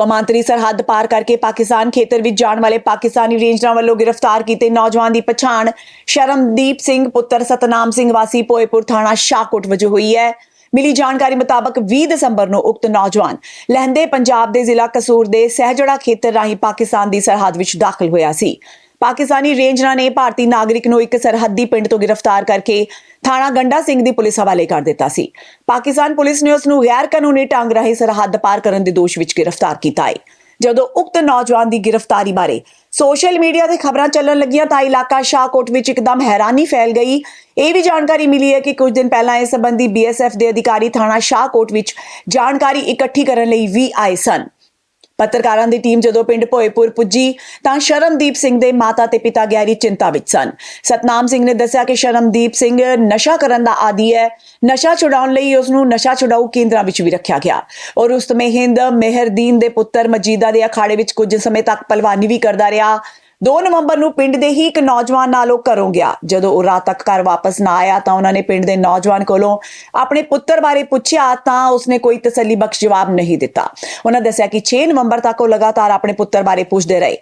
ਕੌਮਾਂਤਰੀ ਸਰਹੱਦ ਪਾਰ ਕਰਕੇ ਪਾਕਿਸਤਾਨ ਖੇਤਰ ਵਿੱਚ ਜਾਣ ਵਾਲੇ ਪਾਕਿਸਤਾਨੀ ਰੇਂਜਰਾਂ ਵੱਲੋਂ ਗ੍ਰਿਫਤਾਰ ਕੀਤੇ ਨੌਜਵਾਨ ਦੀ ਪਛਾਣ ਸ਼ਰਮਦੀਪ ਸਿੰਘ ਪੁੱਤਰ ਸਤਨਾਮ ਸਿੰਘ ਵਾਸੀ ਪੋਏਪੁਰ ਥਾਣਾ ਸ਼ਾਹਕੋਟ ਵਜੋਂ ਹੋਈ ਹੈ। ਮਿਲੀ ਜਾਣਕਾਰੀ ਮੁਤਾਬਕ 20 ਦਸੰਬਰ ਨੂੰ ਉਕਤ ਨੌਜਵਾਨ ਲਹਿੰਦੇ, ਪੰਜਾਬ ਦੇ ਜ਼ਿਲ੍ਹਾ ਕਸੂਰ ਦੇ ਸਹਿਜੜਾ ਖੇਤਰ ਰਾਹੀਂ ਪਾਕਿਸਤਾਨ ਦੀ ਸਰਹੱਦ ਵਿੱਚ ਦਾਖਲ ਹੋਇਆ ਸੀ। ਪਾਕਿਸਤਾਨੀ ਰੇਂਜਰਾਂ ਨੇ ਭਾਰਤੀ ਨਾਗਰਿਕ ਨੂੰ ਇੱਕ ਸਰਹੱਦੀ ਪਿੰਡ ਤੋਂ ਗ੍ਰਿਫਤਾਰ ਕਰਕੇ ਥਾਣਾ ਗੰਡਾ ਸਿੰਘ ਦੀ ਪੁਲਿਸ ਹਵਾਲੇ ਕਰ ਦਿੱਤਾ ਸੀ। ਪਾਕਿਸਤਾਨ ਪੁਲਿਸ ਨੇ ਉਸ ਨੂੰ ਗੈਰ ਕਾਨੂੰਨੀ ਢੰਗ ਰਾਹੀਂ ਸਰਹੱਦ ਪਾਰ ਕਰਨ ਦੇ ਦੋਸ਼ ਵਿੱਚ ਗ੍ਰਿਫਤਾਰ ਕੀਤਾ ਹੈ। ਜਦੋਂ ਉਕਤ ਨੌਜਵਾਨ ਦੀ ਗ੍ਰਿਫਤਾਰੀ ਬਾਰੇ ਸੋਸ਼ਲ ਮੀਡੀਆ ਤੇ ਖਬਰਾਂ ਚੱਲਣ ਲੱਗੀਆਂ ਤਾਂ ਇਲਾਕਾ ਸ਼ਾਹਕੋਟ ਵਿੱਚ ਇੱਕਦਮ ਹੈਰਾਨੀ ਫੈਲ ਗਈ। ਇਹ ਵੀ ਜਾਣਕਾਰੀ ਮਿਲੀ ਹੈ ਕਿ ਕੁਝ ਦਿਨ ਪਹਿਲਾਂ ਇਸ ਸੰਬੰਧੀ ਬੀਐਸਐਫ ਦੇ ਅਧਿਕਾਰੀ ਥਾਣਾ ਸ਼ਾਹਕੋਟ ਵਿੱਚ ਜਾਣਕਾਰੀ ਇਕੱਠੀ ਕਰਨ ਲਈ ਵੀ ਆਏ ਸਨ। ਪੱਤਰਕਾਰਾਂ ਦੀ ਟੀਮ ਜਦੋਂ ਪਿੰਡ ਭੋਏਪੁਰ ਪੁੱਜੀ ਤਾਂ ਸ਼ਰਮਦੀਪ ਸਿੰਘ ਦੇ ਮਾਤਾ ਤੇ ਪਿਤਾ ਗਹਿਰੀ ਚਿੰਤਾ ਵਿੱਚ ਸਨ। ਸਤਨਾਮ ਸਿੰਘ ਨੇ ਦੱਸਿਆ ਕਿ ਸ਼ਰਮਦੀਪ ਸਿੰਘ ਨਸ਼ਾ ਕਰਨ ਦਾ ਆਦੀ ਹੈ। ਨਸ਼ਾ ਛੁਡਾਉਣ ਲਈ ਉਸ ਨੂੰ ਨਸ਼ਾ ਛੁਡਾਊ ਕੇਂਦਰਾਂ ਵਿੱਚ ਵੀ ਰੱਖਿਆ ਗਿਆ। ਔਰ ਉਸ ਉਸਤਮੇ ਹਿੰਦ ਮਿਹਰਦੀਨ ਦੇ ਪੁੱਤਰ ਮਜੀਦਾ ਦੇ ਅਖਾੜੇ ਵਿੱਚ ਕੁਝ ਸਮੇਂ ਤੱਕ ਪਲਵਾਨੀ ਵੀ ਕਰਦਾ ਰਿਹਾ। 2 ਨਵੰਬਰ ਨੂੰ ਪਿੰਡ ਦੇ ਹੀ ਇੱਕ ਨੌਜਵਾਨ ਨਾਲ ਉਹ ਘਰੋਂ ਗਿਆ। ਜਦੋਂ ਉਹ ਰਾਤ ਤੱਕ ਘਰ ਵਾਪਸ ਨਾ ਆਇਆ ਤਾਂ ਉਹਨਾਂ ਨੇ ਪਿੰਡ ਦੇ ਨੌਜਵਾਨ ਕੋਲੋਂ ਆਪਣੇ ਪੁੱਤਰ ਬਾਰੇ ਪੁੱਛਿਆ ਤਾਂ ਉਸਨੇ ਕੋਈ ਤਸੱਲੀ ਬਖਸ਼ ਜਵਾਬ ਨਹੀਂ ਦਿੱਤਾ। ਉਹਨਾਂ ਦੱਸਿਆ ਕਿ 6 ਨਵੰਬਰ ਤੱਕ ਉਹ ਲਗਾਤਾਰ ਆਪਣੇ ਪੁੱਤਰ ਬਾਰੇ ਪੁੱਛਦੇ ਰਹੇ।